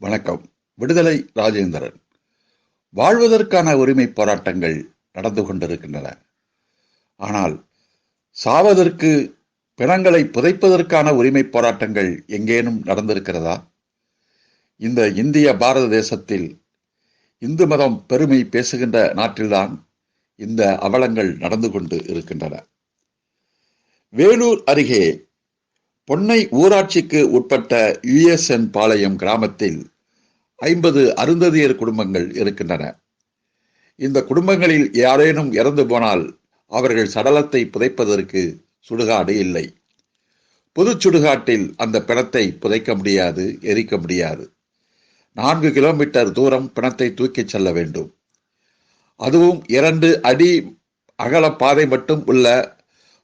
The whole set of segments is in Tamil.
வணக்கம். விடுதலை ராஜேந்திரன். வாழ்வதற்கான உரிமை போராட்டங்கள் நடந்து கொண்டிருக்கின்றன. ஆனால் சாவதற்கு பிணங்களை புதைப்பதற்கான உரிமை போராட்டங்கள் எங்கேனும் நடந்திருக்கிறதா? இந்த இந்திய பாரத தேசத்தில் இந்து மதம் பெருமை பேசுகின்ற நாட்டில்தான் இந்த அவலங்கள் நடந்து கொண்டு இருக்கின்றன. வேலூர் அருகே பொன்னை ஊராட்சிக்கு உட்பட்ட யுஎஸ்என் பாளையம் கிராமத்தில் ஐம்பது அருந்ததியர் குடும்பங்கள் இருக்கின்றன. இந்த குடும்பங்களில் யாரேனும் இறந்து போனால் அவர்கள் சடலத்தை புதைப்பதற்கு சுடுகாடு இல்லை. பொது சுடுகாட்டில் அந்த பிணத்தை புதைக்க முடியாது எரிக்க முடியாது. நான்கு கிலோமீட்டர் தூரம் பிணத்தை தூக்கிச் செல்ல வேண்டும். அதுவும் இரண்டு அடி அகல பாதை மட்டும் உள்ள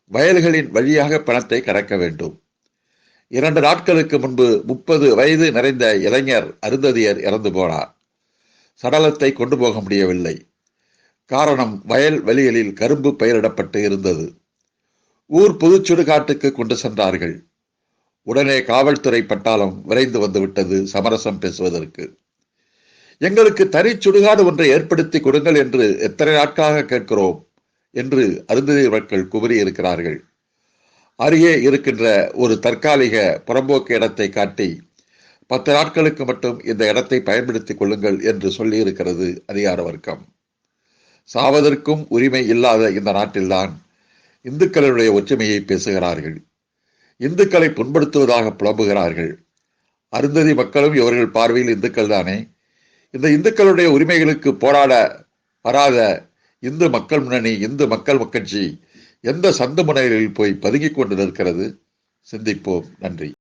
வயல்களின் வழியாக பிணத்தை கடக்க வேண்டும். இரண்டு நாட்களுக்கு முன்பு முப்பது வயது நிறைந்த இளைஞர் அருந்ததியர் இறந்து போனார். சடலத்தை கொண்டு போக முடியவில்லை. காரணம் வயல் வெளிகளில் கரும்பு பயிரிடப்பட்டு இருந்தது. ஊர் புதுச்சுடுகாட்டுக்கு கொண்டு சென்றார்கள். உடனே காவல்துறை பட்டாளம் விரைந்து வந்துவிட்டது சமரசம் பேசுவதற்கு. எங்களுக்கு தனி சுடுகாடு ஒன்றை ஏற்படுத்தி கொடுங்கள் என்று எத்தனை நாட்களாக கேட்கிறோம் என்று அருந்ததி மக்கள் குமரி இருக்கிறார்கள் அருகே இருக்கின்ற ஒரு தற்காலிக புறம்போக்கு இடத்தை காட்டி பத்து நாட்களுக்கு மட்டும் இந்த இடத்தை பயன்படுத்திக் கொள்ளுங்கள் என்று சொல்லியிருக்கிறது அதிகார வர்க்கம். சாவதற்கும் உரிமை இல்லாத இந்த நாட்டில்தான் இந்துக்களுடைய ஒற்றுமையை பேசுகிறார்கள். இந்துக்களை புண்படுத்துவதாக புலம்புகிறார்கள். அருந்ததி மக்களும் இவர்கள் பார்வையில் இந்துக்கள் தானே? இந்த இந்துக்களுடைய உரிமைகளுக்கு போராட வராத இந்து மக்கள் முன்னணி இந்து மக்கள் கட்சி எந்த சந்து முனைகளில் போய் பதுங்கிக் கொண்டு நிற்கிறது? சிந்திப்போம். நன்றி.